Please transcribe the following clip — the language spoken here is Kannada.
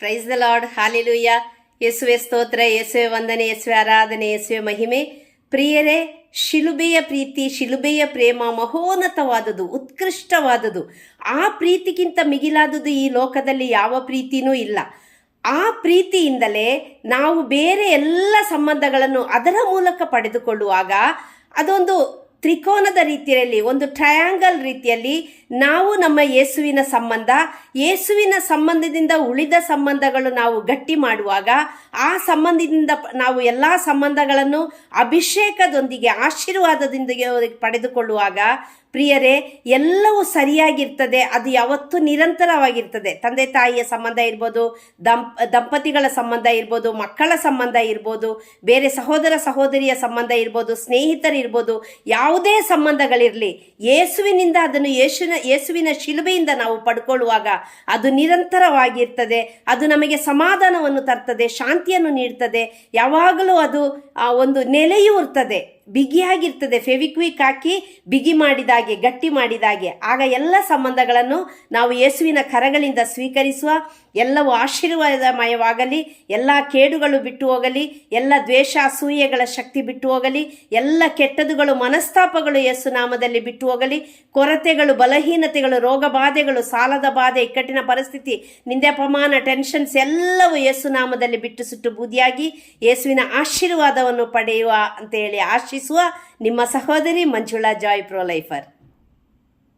ಪ್ರೈಸ್ ದ ಲಾರ್ಡ್ ಹಾಲಿಲುಯ್ಯ ಯೇಸುವೆ ಸ್ತೋತ್ರ ಯೇಸುವೆ ವಂದನೆ ಯೇಸುವೆ ಆರಾಧನೆ ಯೇಸುವೆ ಮಹಿಮೆ ಪ್ರಿಯರೇ ಶಿಲುಬೆಯ ಪ್ರೀತಿ ಶಿಲುಬೆಯ ಪ್ರೇಮ ಮಹೋನ್ನತವಾದುದು ಉತ್ಕೃಷ್ಟವಾದುದು ಆ ಪ್ರೀತಿಗಿಂತ ಮಿಗಿಲಾದುದು ಈ ಲೋಕದಲ್ಲಿ ಯಾವ ಪ್ರೀತಿನೂ ಇಲ್ಲ ಆ ಪ್ರೀತಿಯಿಂದಲೇ ನಾವು ಬೇರೆ ಎಲ್ಲ ಸಂಬಂಧಗಳನ್ನು ಅದರ ಮೂಲಕ ಪಡೆದುಕೊಳ್ಳುವಾಗ ಅದೊಂದು ತ್ರಿಕೋನದ ರೀತಿಯಲ್ಲಿ, ಒಂದು ಟ್ರಯಾಂಗಲ್ ರೀತಿಯಲ್ಲಿ ನಾವು ನಮ್ಮ ಯೇಸುವಿನ ಸಂಬಂಧ, ಯೇಸುವಿನ ಸಂಬಂಧದಿಂದ ಉಳಿದ ಸಂಬಂಧಗಳು ನಾವು ಗಟ್ಟಿ ಮಾಡುವಾಗ, ಆ ಸಂಬಂಧದಿಂದ ನಾವು ಎಲ್ಲ ಸಂಬಂಧಗಳನ್ನು ಅಭಿಷೇಕದೊಂದಿಗೆ, ಆಶೀರ್ವಾದದೊಂದಿಗೆ ಪಡೆದುಕೊಳ್ಳುವಾಗ ಪ್ರಿಯರೇ, ಎಲ್ಲವೂ ಸರಿಯಾಗಿರ್ತದೆ, ಅದು ಯಾವತ್ತೂ ನಿರಂತರವಾಗಿರ್ತದೆ. ತಂದೆ ತಾಯಿಯ ಸಂಬಂಧ ಇರ್ಬೋದು, ದಂಪ, ದಂಪತಿಗಳ ಸಂಬಂಧ ಇರ್ಬೋದು, ಮಕ್ಕಳ ಸಂಬಂಧ ಇರ್ಬೋದು, ಬೇರೆ ಸಹೋದರ ಸಹೋದರಿಯ ಸಂಬಂಧ ಇರ್ಬೋದು ಸ್ನೇಹಿತರಿರ್ಬೋದು ಯಾವುದೇ ಸಂಬಂಧಗಳಿರಲಿ, ಯೇಸುವಿನಿಂದ ಅದನ್ನು ಯೇಸುವಿನ ಯೇಸುವಿನ ಶಿಲುಬೆಯಿಂದ ನಾವು ಪಡ್ಕೊಳ್ಳುವಾಗ ಅದು ನಿರಂತರವಾಗಿರ್ತದೆ, ಅದು ನಮಗೆ ಸಮಾಧಾನವನ್ನು ತರ್ತದೆ, ಶಾಂತಿಯನ್ನು ನೀಡ್ತದೆ, ಯಾವಾಗಲೂ ಅದು ಒಂದು ನೆಲೆಯೂ ಇರ್ತದೆ ಬಿಗಿಯಾಗಿರ್ತದೆ. ಫೆವಿಕ್ವಿಕ್ ಹಾಕಿ ಬಿಗಿ ಮಾಡಿದಾಗೆ, ಗಟ್ಟಿ ಮಾಡಿದಾಗೆ. ಆಗ ಎಲ್ಲ ಸಂಬಂಧಗಳನ್ನು ನಾವು ಯೇಸುವಿನ ಕರಗಳಿಂದ ಸ್ವೀಕರಿಸುವ, ಎಲ್ಲವೂ ಆಶೀರ್ವಾದಮಯವಾಗಲಿ, ಎಲ್ಲ ಕೇಡುಗಳು ಬಿಟ್ಟು ಹೋಗಲಿ, ಎಲ್ಲ ದ್ವೇಷ, ಅಸೂಯೆಗಳ ಶಕ್ತಿ ಬಿಟ್ಟು ಹೋಗಲಿ, ಎಲ್ಲ ಕೆಟ್ಟದುಗಳು, ಮನಸ್ತಾಪಗಳು ಯೇಸು ನಾಮದಲ್ಲಿ ಬಿಟ್ಟು ಹೋಗಲಿ, ಕೊರತೆಗಳು, ಬಲಹೀನತೆಗಳು, ರೋಗ ಬಾಧೆಗಳು, ಸಾಲದ ಬಾಧೆ, ಇಕ್ಕಟ್ಟಿನ ಪರಿಸ್ಥಿತಿ ನಿಂದೆ ಅಪಮಾನ ಟೆನ್ಷನ್ಸ್ ಎಲ್ಲವೂ ಯೇಸು ನಾಮದಲ್ಲಿ ಬಿಟ್ಟು ಸುಟ್ಟು ಬೂದಿಯಾಗಿ ಯೇಸುವಿನ ಆಶೀರ್ವಾದವನ್ನು ಪಡೆಯುವ ಅಂತ ಹೇಳಿ ಆಶಿಸುವ ನಿಮ್ಮ ಸಹೋದರಿ ಮಂಜುಳಾ ಜಾಯ್ ಪ್ರೊ ಲೈಫರ್.